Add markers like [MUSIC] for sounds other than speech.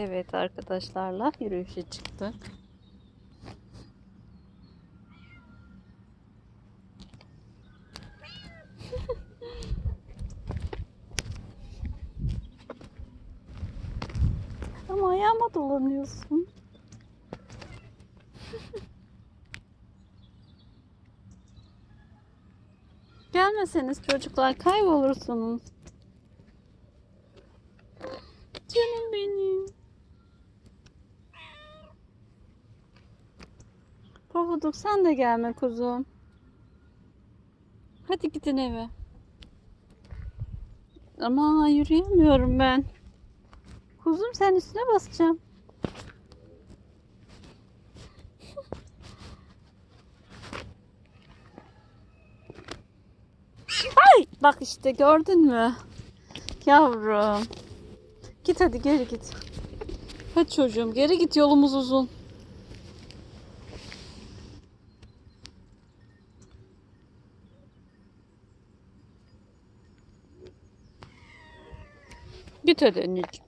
Evet arkadaşlarla yürüyüşe çıktık. [LAUGHS] Ama ayağıma dolanıyorsun. [LAUGHS] Gelmeseniz çocuklar kaybolursunuz. Pofuduk sen de gelme kuzum. Hadi gidin eve. Ama yürüyemiyorum ben. Kuzum sen üstüne basacağım. Ay bak işte gördün mü? Yavrum. Git hadi geri git. Hadi çocuğum geri git yolumuz uzun. Git hadi anneciğim.